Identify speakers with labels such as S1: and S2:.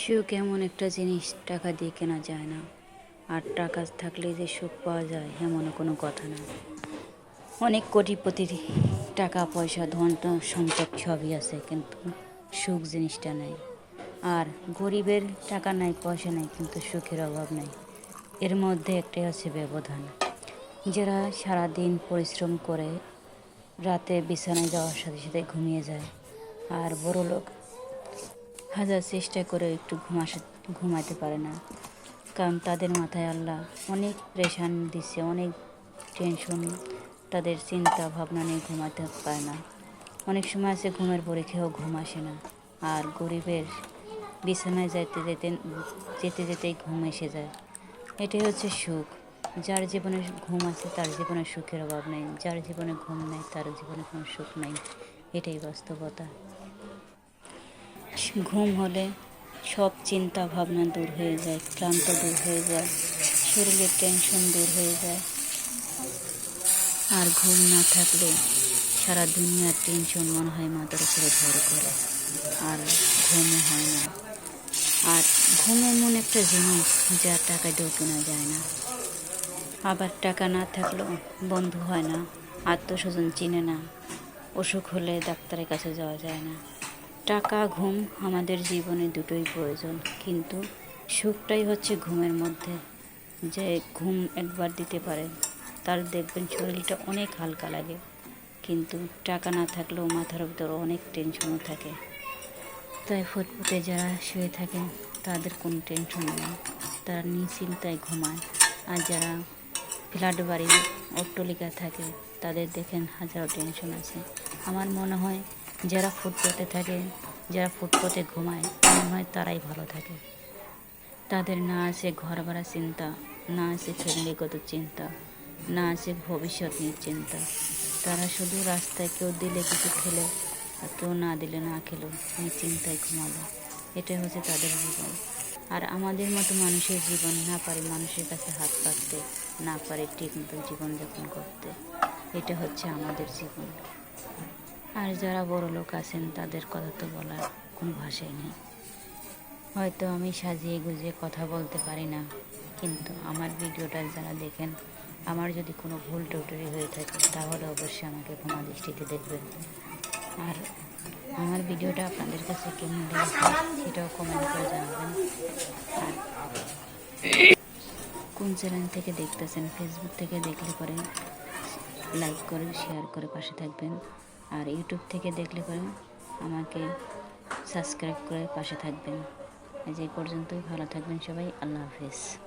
S1: সুখ এমন একটা জিনিস টাকা দিয়ে কেনা যায় না। আর টাকা থাকলে যে সুখ পাওয়া যায়, এমনও কোনো কথা না। অনেক কোটিপতির টাকা, পয়সা, ধন, সম্পদ সবই আছে, কিন্তু সুখ জিনিসটা নাই। আর গরিবের টাকা নাই, পয়সা নাই, কিন্তু সুখের অভাব নাই। এর মধ্যে একটাই হচ্ছে ব্যবধান। যারা সারাদিন পরিশ্রম করে রাতে বিছানায় যাওয়ার সাথে সাথে ঘুমিয়ে যায়, আর বড় লোক হাজার চেষ্টা করে একটু ঘুমাসে ঘুমাতে পারে না। কারণ তাদের মাথায় আল্লাহ অনেক প্রেশান দিচ্ছে, অনেক টেনশন তাদের চিন্তা ভাবনা নিয়ে ঘুমাতে পারে না। অনেক সময় আছে ঘুমের পরে ঘুম আসে না। আর গরিবের বিছানায় যেতে যেতে যেতে যেতেই ঘুম এসে যায়। এটাই হচ্ছে সুখ। যার জীবনে ঘুম আছে তার জীবনে সুখের অভাব নেই। যার জীবনে ঘুম নেই তার জীবনে কোনো সুখ নেই। এটাই বাস্তবতা। ঘুম হলে সব চিন্তা ভাবনা দূর হয়ে যায়, ক্লান্ত দূর হয়ে যায়, শরীরের টেনশন দূর হয়ে যায়। আর ঘুম না থাকলে সারা দুনিয়ার টেনশন মনে হয় মাথার উপরে ভর করে, আর ঘুমও হয় না। আর ঘুম এমন একটা জিনিস যা টাকা দিয়েও কেনা যায় না। আবার টাকা না থাকলেও বন্ধু হয় না, আত্মস্বজন চিনে না, অসুখ হলে ডাক্তারের কাছে যাওয়া যায় না। টাকা, ঘুম আমাদের জীবনে দুটোই প্রয়োজন, কিন্তু সুখটাই হচ্ছে ঘুমের মধ্যে। যে ঘুম একবার দিতে পারে, তার দেখবেন শরীরটা অনেক হালকা লাগে, কিন্তু টাকা না থাকলেও মাথার ভিতর অনেক টেনশনও থাকে। তাই ফুটফুটে যারা শুয়ে থাকে, তাদের কোনো টেনশন নেই। তারা নিশ্চিন্তায় ঘুমায়। আর যারা ফ্ল্যাট বাড়ি, অট্টলিকা থাকে, তাদের দেখেন হাজারো টেনশন আছে। আমার মনে হয় যারা ফুটপথে থাকে, যারা ফুটপথে ঘুমায়, মনে হয় তারাই ভালো থাকে। তাদের না আছে ঘর ভাড়া চিন্তা, না আছে ফ্যামিলিগত চিন্তা, না আছে ভবিষ্যৎ নিয়ে চিন্তা। তারা শুধু রাস্তায় কেউ দিলে কিছু খেলে আর কেউ না দিলে না খেলো, এই চিন্তায় ঘুমালো। এটাই হচ্ছে তাদের জীবন। আর আমাদের মতো মানুষের জীবন না পারে মানুষের কাছে হাত পাততে, না পারে ঠিক মতো জীবনযাপন করতে। এটা হচ্ছে আমাদের জীবন। আর যারা বড় লোক আছেন, তাদের কথা তো বলার কোনো ভাষাই নেই। হয়তো আমি সাজিয়ে গুজিয়ে কথা বলতে পারি না, কিন্তু আমার ভিডিওটা যারা দেখেন, আমার যদি কোনো ভুল টুটুরি হয়ে থাকে, তাহলে অবশ্যই আমাকে ক্ষমা দৃষ্টিতে দেখবেন। আর আমার ভিডিওটা আপনাদের কাছে কেমন লেগেছে, সেটাও কমেন্ট করে জানাবেন। আর কোন চ্যানেল থেকে দেখতেছেন ফেসবুক থেকে দেখলে পরে লাইক করে শেয়ার করে পাশে থাকবেন। আর ইউটিউব থেকে দেখলে পরে আমাকে সাবস্ক্রাইব করে পাশে থাকবেন। আজ এই পর্যন্তই, ভালো থাকবেন সবাই, আল্লাহ হাফেজ।